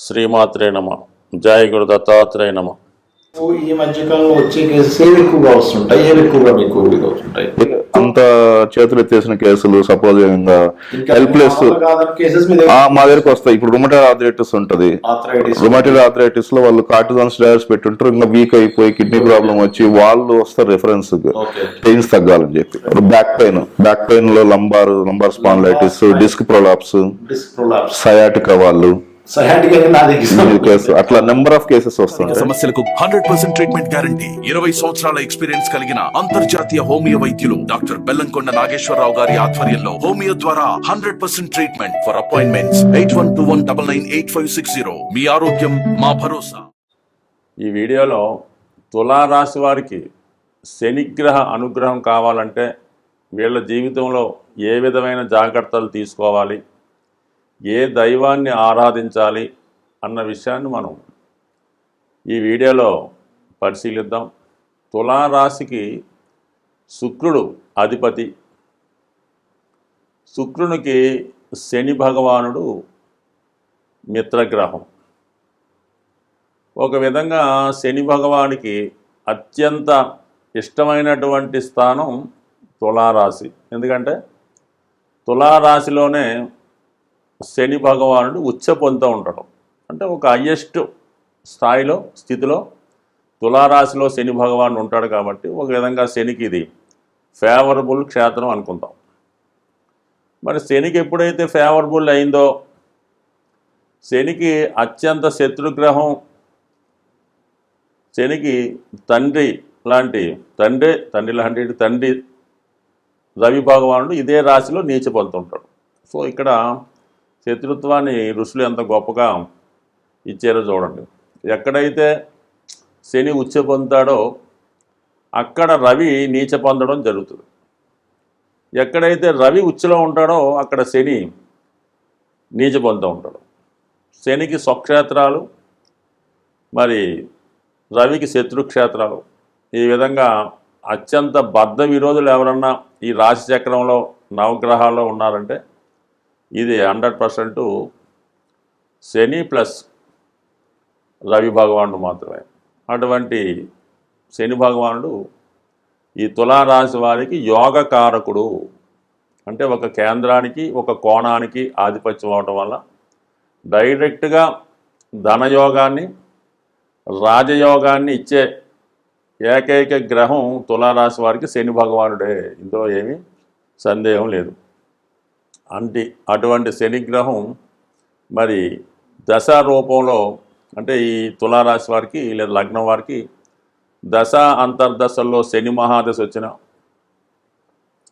శ్రీమాత్రే నమ. జయ గురు దత్తాత్రేయ నమ ఈ మధ్యకాలంలో వచ్చే కేసెస్ ఏవి ఎక్కువగా వస్తుంటాయి ఏవి ఎక్కువగా మీకు అవుతుంటాయి అంత చేతులు ఎత్తేసిన కేసులు సపోజ్ హెల్ప్లెస్ మా దగ్గరకు వస్తాయి. ఇప్పుడు రుమటైడ్ ఆర్థరైటిస్ ఉంటది. రుమటైడ్ ఆర్థరైటిస్లో వాళ్ళు కార్టిజాన్స్ డైర్స్ పెట్టుంటారు ఇంకా వీక్ అయిపోయి కిడ్నీ ప్రాబ్లం వచ్చి వాళ్ళు వస్తారు రెఫరెన్స్ ఓకే. పెయిన్స్ తగ్గాలని చెప్పి. Back pain back పెయిన్లో lumbar lumbar spondylitis disc prolapse disc prolapse sciatica వాళ్ళు. అట్లా నెంబర్ ఆఫ్ కేసెస్ సమస్యలకు హండ్రెడ్ పర్సెంట్ ట్రీట్మెంట్ గ్యారంటీ ఇరవై సంవత్సరాల ఎక్స్పీరియన్స్ కలిగిన అంతర్జాతీయ హోమియో వైద్యులు డాక్టర్ బెల్లంకొండ నాగేశ్వరరావు గారి ఆధ్వర్యంలో హోమియో ద్వారా hundred percent treatment for appointments eight one two one double nine eight five six zero. మీ ఆరోగ్యం మా భరోసా. ఈ వీడియోలో తులారాశి వారికి శనిగ్రహ అనుగ్రహం కావాలంటే వీళ్ళ జీవితంలో ఏ విధమైన జాగ్రత్తలు తీసుకోవాలి? ఏ దైవాన్ని ఆరాధించాలి అన్న విషయాన్ని మనం ఈ వీడియోలో పరిశీలిద్దాం. తులారాశికి శుక్రుడు అధిపతి. శుక్రునికి శని భగవానుడు మిత్రగ్రహం. ఒక విధంగా శని భగవానికి అత్యంత ఇష్టమైనటువంటి స్థానం తులారాశి. ఎందుకంటే తులారాశిలోనే శని భగవానుడు ఉచ్చ పొందుతూ ఉంటాడు అంటే ఒక హయ్యెస్ట్ స్థాయిలో స్థితిలో తులారాశిలో శని భగవానుడు ఉంటాడు కాబట్టి ఒక విధంగా శనికి ఇది ఫేవరబుల్ క్షేత్రం అనుకుంటాం. మరి శనికి ఎప్పుడైతే ఫేవరబుల్ అయిందో శనికి అత్యంత శత్రుగ్రహం శనికి తండ్రి లాంటి తండ్రి తండ్రి లాంటి తండ్రి రవి భగవానుడు ఇదే రాశిలో నీచ పొందుతుంటాడు సో ఇక్కడ శత్రుత్వాన్ని ఋషులు ఎంత గొప్పగా ఇచ్చారో చూడండి. ఎక్కడైతే శని ఉచ్చ పొందుతాడో అక్కడ రవి నీచ పొందడం జరుగుతుంది. ఎక్కడైతే రవి ఉచ్చలో ఉంటాడో అక్కడ శని నీచ పొందుతూ ఉంటాడు. శనికి స్వక్షేత్రాలు మరి రవికి శత్రుక్షేత్రాలు ఈ విధంగా అత్యంత బద్ధ విరోధులు ఎవరన్నా ఈ రాశి చక్రంలో నవగ్రహాల్లో ఉన్నారంటే ఇది hundred percent Shani plus Ravi భగవానుడు మాత్రమే. అటువంటి శని భగవానుడు ఈ తులారాశి వారికి యోగకారకుడు. అంటే ఒక కేంద్రానికి ఒక కోణానికి ఆధిపత్యం అవటం వల్ల డైరెక్ట్గా ధనయోగాన్ని రాజయోగాన్ని ఇచ్చే ఏకైక గ్రహం తులారాశి వారికి శని భగవానుడే. ఇందులో ఏమీ సందేహం లేదు. అంటే అటువంటి శనిగ్రహం మరి దశ రూపంలో అంటే ఈ తులారాశి వారికి లేదా లగ్నం వారికి దశ అంతర్దశల్లో శని మహాదశ వచ్చిన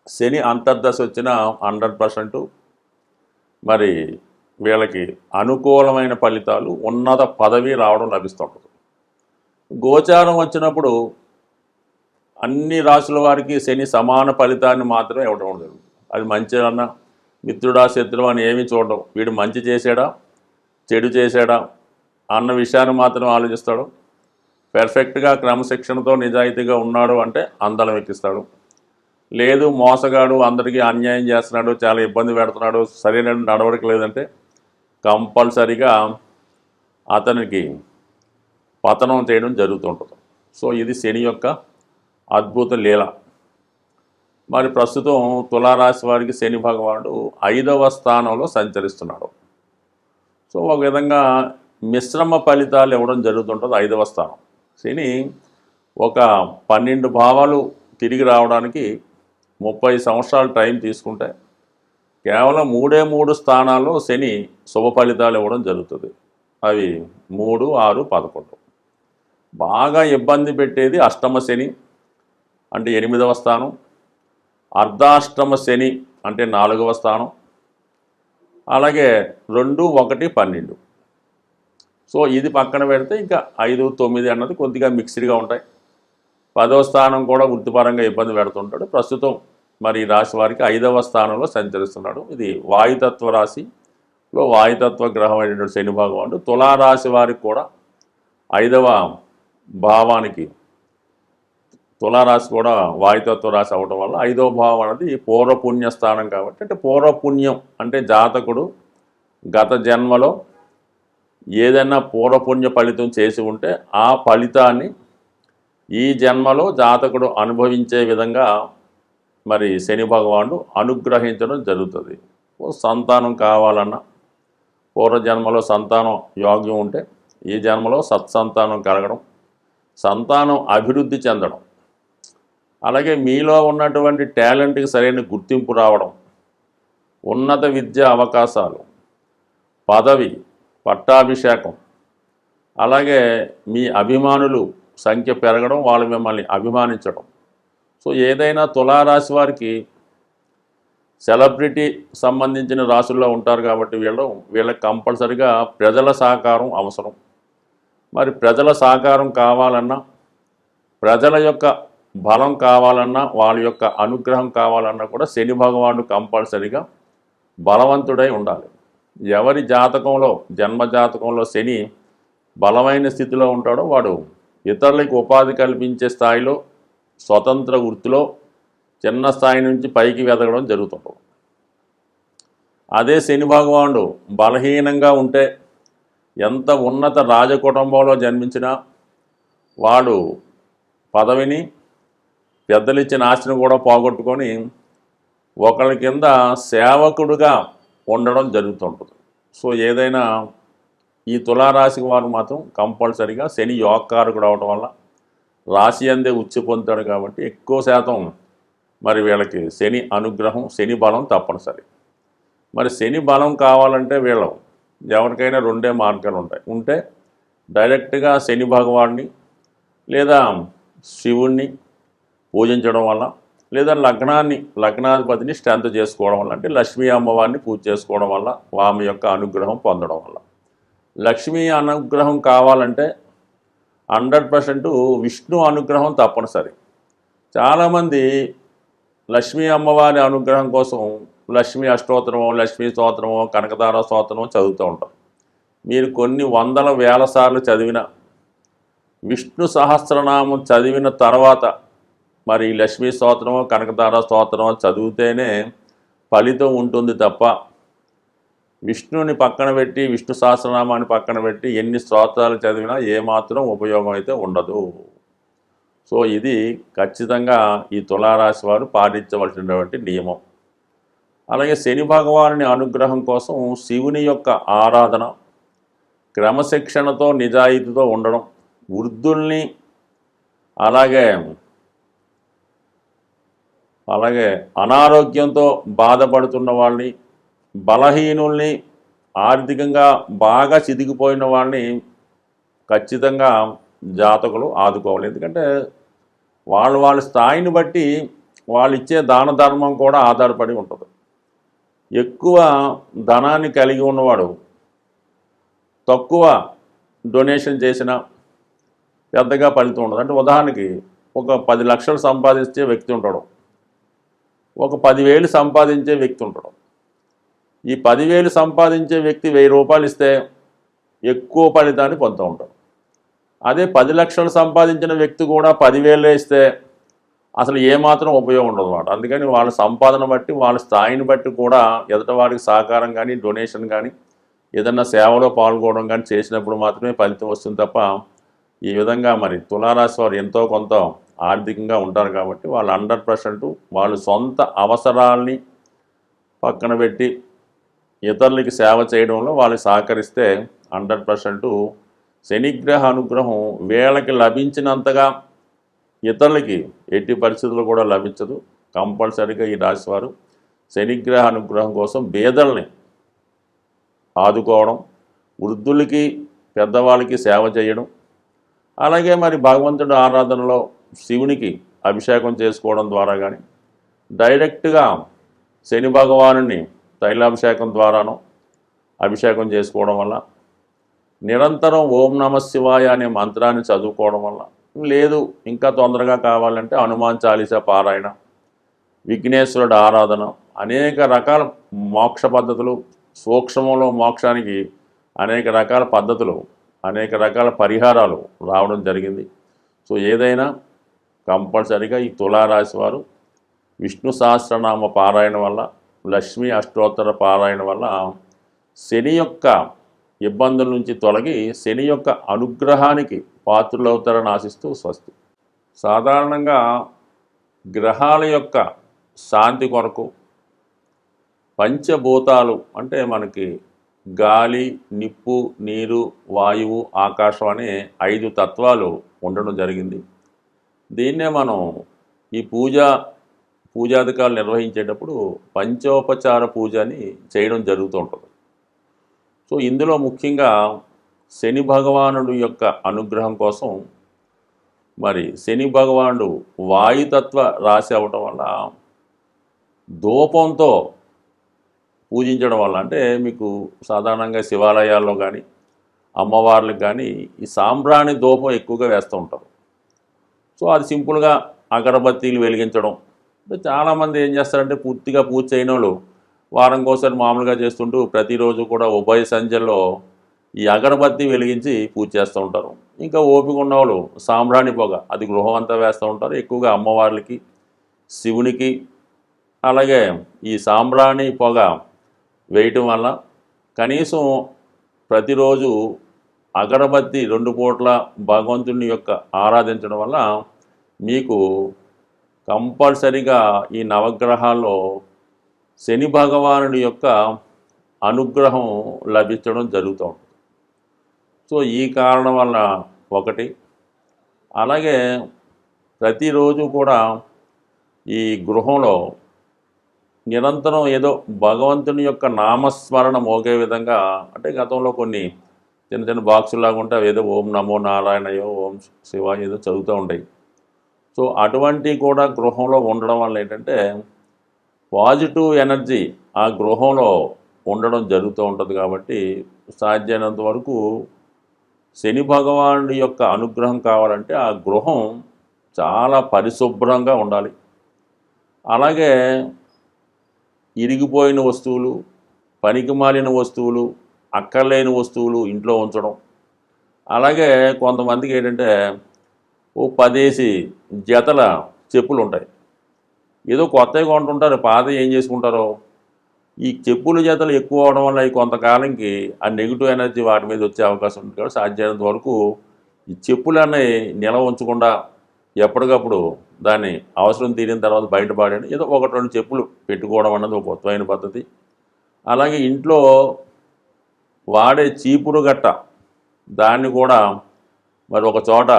శని అంతర్దశ వచ్చిన హండ్రెడ్ పర్సెంట్ మరి వీళ్ళకి అనుకూలమైన ఫలితాలు ఉన్నత పదవి రావడం లభిస్తుంటుంది. గోచారం వచ్చినప్పుడు అన్ని రాశుల వారికి శని సమాన ఫలితాన్ని మాత్రమే ఇవ్వడం జరుగుతుంది. అది మంచిదన్న మిత్రుడా శత్రువు అని ఏమీ చూడడం. వీడు మంచి చేశాడా? చెడు చేశాడా? అన్న విషయాన్ని మాత్రం ఆలోచిస్తాడు. పెర్ఫెక్ట్గా క్రమశిక్షణతో నిజాయితీగా ఉన్నాడు అంటే అందలం ఎక్కిస్తాడు. లేదు మోసగాడు అందరికీ అన్యాయం చేస్తున్నాడు చాలా ఇబ్బంది పెడుతున్నాడు సరైన నడవడిక లేదంటే కంపల్సరీగా అతనికి పతనం చేయడం జరుగుతుంటుంది. సో ఇది శని యొక్క అద్భుత లీల. మరి ప్రస్తుతం తులారాశి వారికి శని భగవానుడు ఐదవ స్థానంలో సంచరిస్తున్నాడు. సో ఒక విధంగా మిశ్రమ ఫలితాలు ఇవ్వడం జరుగుతుంటుంది ఐదవ స్థానం. శని ఒక పన్నెండు భావాలు తిరిగి రావడానికి ముప్పై సంవత్సరాలు టైం తీసుకుంటే కేవలం మూడే మూడు స్థానాల్లో శని శుభ ఫలితాలు ఇవ్వడం జరుగుతుంది. అవి మూడు ఆరు పదకొండు. బాగా ఇబ్బంది పెట్టేది అష్టమ శని అంటే ఎనిమిదవ స్థానం. అర్ధాష్టమ శని అంటే నాలుగవ స్థానం. అలాగే రెండు ఒకటి పన్నెండు. సో ఇది పక్కన పెడితే ఇంకా ఐదు తొమ్మిది అన్నది కొద్దిగా మిక్స్డ్గా ఉంటాయి. పదవ స్థానం కూడా వృత్తిపరంగా ఇబ్బంది పెడుతుంటాడు. ప్రస్తుతం మరి రాశి వారికి ఐదవ స్థానంలో సంచరిస్తున్నాడు. ఇది వాయుతత్వ రాశిలో వాయుతత్వ గ్రహం అయినటువంటి శని భగవానుడు. తులారాశి వారికి కూడా ఐదవ భావానికి తులారాశి కూడా వాయుతత్వ రాశి అవడం వల్ల ఐదో భావం అనేది పూర్వపుణ్య స్థానం కాబట్టి అంటే పూర్వపుణ్యం అంటే జాతకుడు గత జన్మలో ఏదైనా పూర్వపుణ్య ఫలితం చేసి ఉంటే ఆ ఫలితాన్ని ఈ జన్మలో జాతకుడు అనుభవించే విధంగా మరి శని భగవానుడు అనుగ్రహించడం జరుగుతుంది. సంతానం కావాలన్నా పూర్వజన్మలో సంతానం యోగ్యం ఉంటే ఈ జన్మలో సత్సంతానం కలగడం సంతానం అభివృద్ధి చెందడం అలాగే మీలో ఉన్నటువంటి టాలెంట్కి సరైన గుర్తింపు రావడం ఉన్నత విద్యా అవకాశాలు పదవి పట్టాభిషేకం అలాగే మీ అభిమానులు సంఖ్య పెరగడం వాళ్ళు మిమ్మల్ని అభిమానించడం. సో ఏదైనా తులారాశి వారికి సెలబ్రిటీ సంబంధించిన రాశుల్లో ఉంటారు కాబట్టి వీళ్ళు వీళ్ళకి కంపల్సరిగా ప్రజల సహకారం అవసరం. మరి ప్రజల సహకారం కావాలన్నా ప్రజల యొక్క బలం కావాలన్నా వాళ్ళ యొక్క అనుగ్రహం కావాలన్నా కూడా శని భగవానుడు కంపల్సరిగా బలవంతుడై ఉండాలి. ఎవరి జాతకంలో జన్మ జాతకంలో శని బలమైన స్థితిలో ఉంటాడో వాడు ఇతరులకు ఉపాధి కల్పించే స్థాయిలో స్వతంత్ర వృత్తిలో చిన్న స్థాయి నుంచి పైకి వెదగడం జరుగుతుంది అదే శని భగవానుడు బలహీనంగా ఉంటే ఎంత ఉన్నత రాజకుటుంబంలో జన్మించినా వాడు పదవిని పెద్దలిచ్చిన ఆస్తిని కూడా పోగొట్టుకొని ఒకళ్ళ కింద సేవకుడుగా ఉండడం జరుగుతుంటుంది. సో ఏదైనా ఈ తులారాశికి వారు మాత్రం కంపల్సరిగా శని యోగకారకుడు అవడం వల్ల రాశి అందే ఉచ్చి పొందుతాడు కాబట్టి ఎక్కువ శాతం మరి వీళ్ళకి శని అనుగ్రహం శని బలం తప్పనిసరి. మరి శని బలం కావాలంటే వీళ్ళు. ఎవరికైనా రెండే మార్గాలు ఉంటాయి. ఉంటే డైరెక్ట్గా శని భగవాన్ని లేదా శివుణ్ణి పూజించడం వల్ల లేదా లగ్నాన్ని లగ్నాధిపతిని స్ట్రెంత్ చేసుకోవడం వల్ల అంటే లక్ష్మీ అమ్మవారిని పూజ చేసుకోవడం వల్ల ఆమె యొక్క అనుగ్రహం పొందడం వల్ల లక్ష్మీ అనుగ్రహం కావాలంటే హండ్రెడ్ పర్సెంట్ విష్ణు అనుగ్రహం తప్పనిసరి. చాలామంది లక్ష్మీ అమ్మవారి అనుగ్రహం కోసం లక్ష్మీ అష్టోత్తరమో లక్ష్మీ స్తోత్రమో కనకదార స్తోత్రమో చదువుతూ ఉంటారు. మీరు కొన్ని వందల వేల సార్లు చదివిన విష్ణు సహస్రనామం చదివిన తర్వాత మరి లక్ష్మీ స్తోత్రమో కనకదార స్తోత్రమో చదివితేనే ఫలితం ఉంటుంది తప్ప విష్ణుని పక్కన పెట్టి విష్ణు సహస్రనామాన్ని పక్కన పెట్టి ఎన్ని స్తోత్రాలు చదివినా ఏమాత్రం ఉపయోగం అయితే ఉండదు. సో ఇది ఖచ్చితంగా ఈ తులారాశి వారు పాటించవలసినటువంటి నియమం. అలాగే శని భగవానుని అనుగ్రహం కోసం శివుని యొక్క ఆరాధన క్రమశిక్షణతో నిజాయితీతో ఉండడం వృద్ధుల్ని అలాగే అలాగే అనారోగ్యంతో బాధపడుతున్న వాళ్ళని బలహీనుల్ని ఆర్థికంగా బాగా చిదిగిపోయిన వాళ్ళని ఖచ్చితంగా జాతకులు ఆదుకోవాలి. ఎందుకంటే వాళ్ళు వాళ్ళ స్థాయిని బట్టి వాళ్ళు ఇచ్చే దాన ధర్మం కూడా ఆధారపడి ఉంటుంది. ఎక్కువ ధనాన్ని కలిగి ఉన్నవాడు తక్కువ డొనేషన్ చేసిన పెద్దగా ఫలితం ఉండదు. అంటే ఉదాహరణకి ఒక పది లక్షలు సంపాదించే వ్యక్తి ఉంటాడు. ఒక పదివేలు సంపాదించే వ్యక్తి ఉండడం. ఈ పదివేలు సంపాదించే వ్యక్తి వెయ్యి రూపాయలు ఇస్తే ఎక్కువ ఫలితాన్ని పొందుతూ ఉంటాడు. అదే పది లక్షలు సంపాదించిన వ్యక్తి కూడా పదివేలు ఇస్తే అసలు ఏమాత్రం ఉపయోగం ఉండదు అనమాట అందుకని వాళ్ళ సంపాదన బట్టి వాళ్ళ స్థాయిని బట్టి కూడా ఎదుట వారికి సహకారం కానీ డొనేషన్ కానీ ఏదన్నా సేవలో పాల్గొనడం కానీ చేసినప్పుడు మాత్రమే ఫలితం వస్తుంది తప్ప ఈ విధంగా మరి తులారాశి వారు ఎంతో కొంత ఆర్థికంగా ఉంటారు కాబట్టి వాళ్ళు హండ్రెడ్ పర్సెంట్ వాళ్ళు సొంత అవసరాల్ని పక్కన పెట్టి ఇతరులకి సేవ చేయడంలో వాళ్ళు సహకరిస్తే హండ్రెడ్ పర్సెంట్ శనిగ్రహ అనుగ్రహం వీళ్ళకి లభించినంతగా ఇతరులకి ఎట్టి పరిస్థితులు కూడా లభించదు. కంపల్సరీగా ఈ రాశివారు శనిగ్రహ అనుగ్రహం కోసం బేదల్ని ఆదుకోవడం వృద్ధులకి పెద్దవాళ్ళకి సేవ చేయడం. అలాగే మరి భగవంతుడు ఆరాధనలో శివునికి అభిషేకం చేసుకోవడం ద్వారా కానీ డైరెక్ట్గా శని భగవాను తైలాభిషేకం ద్వారానో అభిషేకం చేసుకోవడం వల్ల నిరంతరం ఓం నమ శివాయ అనే మంత్రాన్ని చదువుకోవడం వల్ల లేదు ఇంకా తొందరగా కావాలంటే హనుమాన్ చాలీస పారాయణ విఘ్నేశ్వరుడు ఆరాధన అనేక రకాల మోక్ష పద్ధతులు సూక్ష్మంలో మోక్షానికి అనేక రకాల పద్ధతులు అనేక రకాల పరిహారాలు రావడం జరిగింది. సో ఏదైనా కంపల్సరిగా ఈ తులారాశి వారు విష్ణు సహస్రనామ పారాయణ వల్ల లక్ష్మీ అష్టోత్తర పారాయణ వల్ల శని యొక్క ఇబ్బందుల నుంచి తొలగి శని యొక్క అనుగ్రహానికి పాత్రులవుతారని ఆశిస్తూ స్వస్తి. సాధారణంగా గ్రహాల యొక్క శాంతి కొరకు పంచభూతాలు అంటే మనకి గాలి నిప్పు నీరు వాయువు ఆకాశం అనే ఐదు తత్వాలు ఉండడం జరిగింది. దీన్నే మనం ఈ పూజ పూజాధికారులు నిర్వహించేటప్పుడు పంచోపచార పూజ అని చేయడం జరుగుతూ ఉంటుంది సో ఇందులో ముఖ్యంగా శని భగవానుడు యొక్క అనుగ్రహం కోసం మరి శని భగవానుడు వాయుతత్వ రాశి అవ్వటం వల్ల ధూపంతో పూజించడం వల్ల అంటే మీకు సాధారణంగా శివాలయాల్లో కానీ అమ్మవార్లకు కానీ ఈ సాంబ్రాణి ధూపం ఎక్కువగా వేస్తూ ఉంటారు. సో అది సింపుల్గా అగరబత్తీలు వెలిగించడం. అంటే చాలామంది ఏం చేస్తారంటే పూర్తిగా పూజ చేయని వాళ్ళు వారంకోసారి మామూలుగా చేస్తుంటూ ప్రతిరోజు కూడా ఉభయ సంధ్యల్లో ఈ అగరబత్తి వెలిగించి పూజ చేస్తూ ఉంటారు. ఇంకా ఓపిక ఉన్నవాళ్ళు సాంబ్రాణి పొగ అది గృహం అంతా వేస్తూ ఉంటారు. ఎక్కువగా అమ్మవార్లకి శివునికి అలాగే ఈ సాంబ్రాణి పొగ వేయటం వల్ల కనీసం ప్రతిరోజు అగరబత్తి రెండు పూట్ల భగవంతుని యొక్క ఆరాధించడం వల్ల మీకు కంపల్సరిగా ఈ నవగ్రహాల్లో శని భగవానుడి యొక్క అనుగ్రహం లభించడం జరుగుతూ ఉంటుంది సో ఈ కారణం వల్ల ఒకటి. అలాగే ప్రతిరోజు కూడా ఈ గృహంలో నిరంతరం ఏదో భగవంతుని యొక్క నామస్మరణ మోగే విధంగా అంటే గతంలో కొన్ని చిన్న చిన్న బాక్సులాగా ఉంటే ఏదో ఓం నమో నారాయణయో ఓం శివ ఏదో చదువుతూ ఉంటాయి. సో అటువంటి కూడా గృహంలో ఉండడం వల్ల ఏంటంటే పాజిటివ్ ఎనర్జీ ఆ గృహంలో ఉండడం జరుగుతూ ఉంటుంది కాబట్టి సాధ్యమైనంత వరకు శని భగవానుడి యొక్క అనుగ్రహం కావాలంటే ఆ గృహం చాలా పరిశుభ్రంగా ఉండాలి. అలాగే ఇరిగిపోయిన వస్తువులు పనికిమాలిన వస్తువులు అక్కర్లేని వస్తువులు ఇంట్లో ఉంచడం. అలాగే కొంతమందికి ఏంటంటే ఓ పదేసి జతల చెప్పులు ఉంటాయి. ఏదో కొత్తవి కొంటుంటారు పాత ఏం చేసుకుంటారో. ఈ చెప్పుల జతలు ఎక్కువ అవడం వల్ల ఈ కొంతకాలంకి ఆ నెగిటివ్ ఎనర్జీ వాటి మీద వచ్చే అవకాశం ఉంది కాబట్టి సాధ్యమైనంత వరకు ఈ చెప్పులు అనేవి నిల్వ ఉంచకుండా ఎప్పటికప్పుడు దాన్ని అవసరం తీరిన తర్వాత బయటపడండి ఏదో ఒకటి రెండు చెప్పులు పెట్టుకోవడం అన్నది ఒక కొత్తమైన పద్ధతి. అలాగే ఇంట్లో వాడే చీపురు గట్ట. దాన్ని కూడా మరి ఒక చోట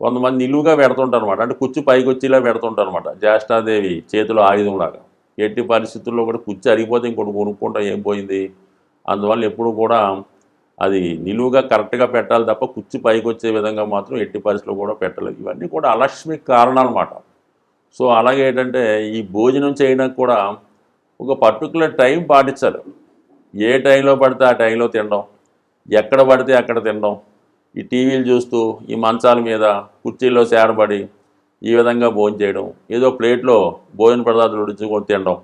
కొంతమంది నిలువుగా పెడుతుంటారనమాట అంటే కుచ్చు పైకి వచ్చేలా పెడుతుంటారనమాట జ్యేష్ఠాదేవి చేతిలో ఆయుధంలాగా ఎట్టి పరిస్థితుల్లో కూడా కుచ్చు అరిగిపోతే ఇంకోటి కొనుక్కుంటా ఏం పోయింది? అందువల్ల ఎప్పుడు కూడా అది నిలువుగా కరెక్ట్గా పెట్టాలి తప్ప కుచ్చు పైకి వచ్చే విధంగా మాత్రం ఎట్టి పరిస్థితుల్లో కూడా పెట్టలేదు. ఇవన్నీ కూడా అలక్ష్మి కారణాలు అనమాట సో అలాగే ఏంటంటే ఈ భోజనం చేయడానికి కూడా ఒక పర్టికులర్ టైం పాటించాలి. ఏ టైంలో పడితే ఆ టైంలో తినడం ఎక్కడ పడితే అక్కడ తినడం ఈ టీవీలు చూస్తూ ఈ మంచాల మీద కుర్చీల్లో చేరబడి ఈ విధంగా భోజనం చేయడం ఏదో ప్లేట్లో భోజన పదార్థాలు ఉడించుకొని తినడం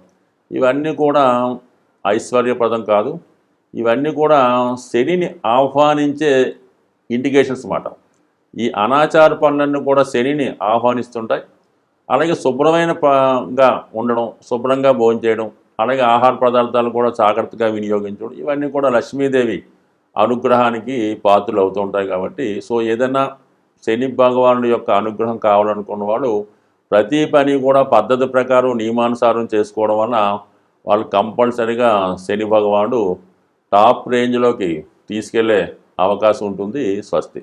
ఇవన్నీ కూడా ఐశ్వర్యప్రదం కాదు. ఇవన్నీ కూడా శనిని ఆహ్వానించే ఇండికేషన్స్ అన్నమాట ఈ అనాచార పనులన్నీ కూడా శనిని ఆహ్వానిస్తుంటాయి. అలాగే శుభ్రమైన ఉండడం శుభ్రంగా భోజనం చేయడం అలాగే ఆహార పదార్థాలు కూడా జాగ్రత్తగా వినియోగించడం ఇవన్నీ కూడా లక్ష్మీదేవి అనుగ్రహానికి పాత్రలు అవుతూ ఉంటాయి కాబట్టి సో ఏదైనా శని భగవానుడి యొక్క అనుగ్రహం కావాలనుకున్న వాళ్ళు ప్రతి పని కూడా పద్ధతి ప్రకారం నియమానుసారం చేసుకోవడం వల్ల వాళ్ళు కంపల్సరిగా శని భగవానుడు టాప్ రేంజ్లోకి తీసుకెళ్ళే అవకాశం ఉంటుంది స్వస్తి.